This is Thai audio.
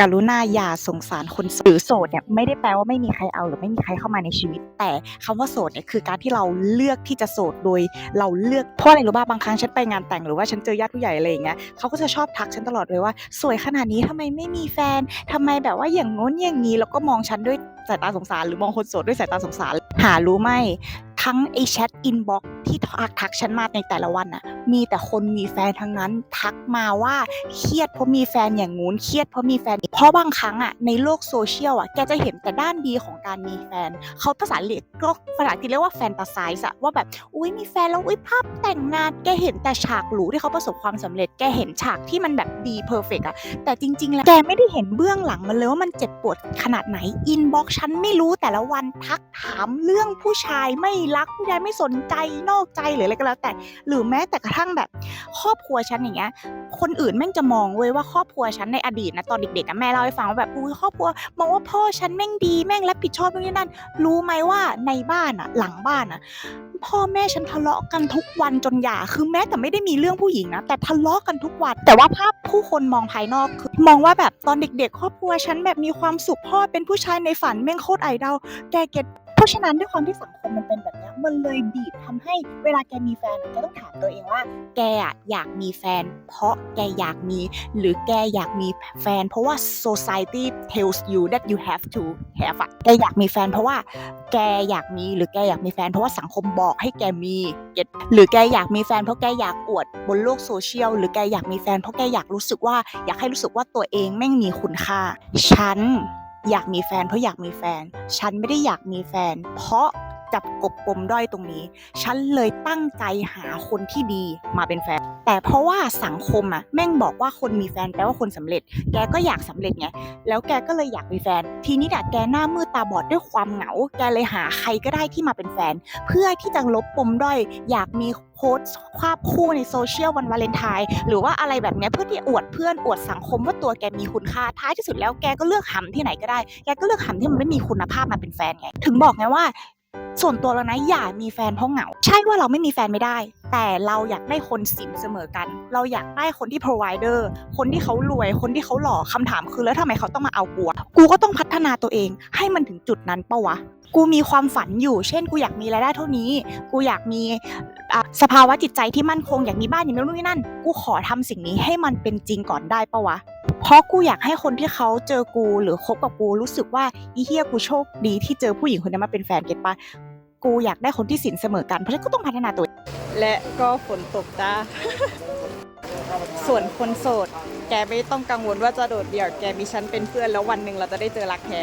กรุณาอย่าสงสารคนโสดหรือโสดเนี่ยไม่ได้แปลว่าไม่มีใครเอาหรือไม่มีใครเข้ามาในชีวิต แต่คำว่าโสดเนี่ยคือการที่เราเลือกที่จะโสดโดยเราเลือกเพราะอะไรรู้ป่ะบางครั้งฉันไปงานแต่งหรือว่าฉันเจอญาติผู้ใหญ่อะไรอย่างเงี้ยเขาก็จะชอบทักฉันตลอดเลยว่า สวยขนาดนี้ทำไมไม่มีแฟนทำไมแบบว่าอย่างง้นอย่างนี้แล้วก็มองฉันด้วยสายตาสงสารหรือมองคนโสดด้วยสายตาสงสาร หารู้ไหมทั้งไอแชทอินบ็อก ที่ทักทักฉันมาในแต่ละวันน่ะมีแต่คนมีแฟนทั้งนั้น ทักมาว่าเครียดเพราะมีแฟนอย่างงู้นเครียดเพราะมีแฟน เพราะบางครั้งอะในโลกโซเชียลอะแกจะเห็นแต่ด้านดีของการมีแฟน เขาภาษาเรียกก็ภาษาที่เรียกว่าแฟนตาไซส์อะว่าแบบอุ้ยมีแฟนแล้วอุ้ยภาพแต่งงานแกเห็นแต่ฉากหรูที่เขาประสบความสำเร็จแกเห็นฉากที่มันแบบดีเพอร์เฟกอะแต่จริง ๆ แล้วแกไม่ได้เห็นเบื้องหลังมันเลยว่ามันเจ็บปวดขนาดไหนอินบ็อกฉันไม่รู้แต่ละวันทักถามเรื่องผู้ชายไม่รักผู้ชายไม่สนใจนอกใจหรืออะไรก็แล้วแต่ หรือแม้แต่กระทั่งแบบ ครอบครัวฉันอย่างเงี้ย คนอื่นแม่งจะมองเว้ยว่าครอบครัวฉันในอดีตนะตอนเด็กๆอะแม่เล่าให้ฟังว่าแบบอุ้ยครอบครัวมองว่าพ่อฉันแม่งดีแม่งรับผิดชอบนู่นนี่นั่น รู้ไหมว่าในบ้านอะหลังบ้านอะพ่อแม่ฉันทะเลาะกันทุกวันจนหย่า คือแม้แต่ไม่ได้มีเรื่องผู้หญิงนะ แต่ทะเลาะกันทุกวัน แต่ว่าภาพผู้คนมองภายนอกคือมองว่าแบบตอนเด็กๆ ครอบครัวฉันแบบมีความสุขพ่อเป็นผู้ชายในฝันแม่งโคตรไอดอลแกเก็ต ราะฉะนั้นด้วยความที่สังคมมันเป็นแบบนี้มันเลยบีบทำให้เวลาแกมีแฟนแกต้องถามตัวเองว่า แกอยากมีแฟน เพราะแกอยากมี หรือแกอยากมีแฟน เพราะว่า society tells you that you have to have แกอยากมีแฟน เพราะว่าแกอยากมีหรือแกอยากมีแฟน เพราะว่าสังคมบอกให้แกมีหรือแกอยากมีแฟน เพราะแกอยากอวดบนโลกโซเชียลหรือแกอยากมีแฟนเพราะแกอยากรู้สึกว่าอยากให้รู้สึกว่าตัวเองแม่งมีคุณค่าฉัน อยากมีแฟนเพราะอยากมีแฟน ฉันไม่ได้อยากมีแฟน เพราะ จับกบปมด้อยตรงนี้ ฉันเลยตั้งใจหาคนที่ดีมาเป็นแฟน แต่เพราะว่าสังคมอะแม่งบอกว่าคนมีแฟนแปลว่าคนสำเร็จ แกก็อยากสำเร็จไง แล้วแกก็เลยอยากมีแฟน ทีนี้อะแกหน้ามืดตาบอดด้วยความเหงา แกเลยหาใครก็ได้ที่มาเป็นแฟน เพื่อที่จะลบปมด้อย อยากมีโพสต์ภาพคู่ในโซเชียลวันวาเลนไทน์หรือว่าอะไรแบบนี้เพื่อที่อวดเพื่อนอวดสังคมว่าตัวแกมีคุณค่าท้ายที่สุดแล้วแกก็เลือกหำที่ไหนก็ได้ แกก็เลือกหำที่มันไม่มีคุณภาพมาเป็นแฟนไง ถึงบอกไงว่า ส่วนตัวเรานะอย่ามีแฟนเพราะเหงา ใช่ว่าเราไม่มีแฟนไม่ได้ แต่เราอยากได้คนสินเสมอกัน เราอยากได้คนที่ provider คนที่เขารวย คนที่เขาหล่อคำถามคือแล้วทำไมเขาต้องมาเอากูอะกูก็ต้องพัฒนาตัวเอง ให้มันถึงจุดนั้นปะวะ กูมีความฝันอยู่ เช่น กูอยากมีรายได้เท่านี้ กูอยากมีอะสภาวะจิตใจที่มั่นคง อยากมีบ้านอย่างนี้นู่นนี่นั่น กูขอทำสิ่งนี้ให้มันเป็นจริงก่อนได้ปะวะ เพราะกูอยากให้คนที่เขาเจอกูหรือคบกับกูรู้สึกว่าอีเฮียกูโชคดีที่เจอผู้หญิงคนนี้มาเป็นแฟนเก็ตปะกูอยากได้คนที่สินเสมอกันเพราะฉะนั้นก็ต้องพัฒนาตัว และก็ฝนตกจ้า ส่วนคนโสด แกไม่ต้องกังวลว่าจะโดดเดี่ยว แกมีฉันเป็นเพื่อนแล้ววันหนึ่งเราจะได้เจอรักแท้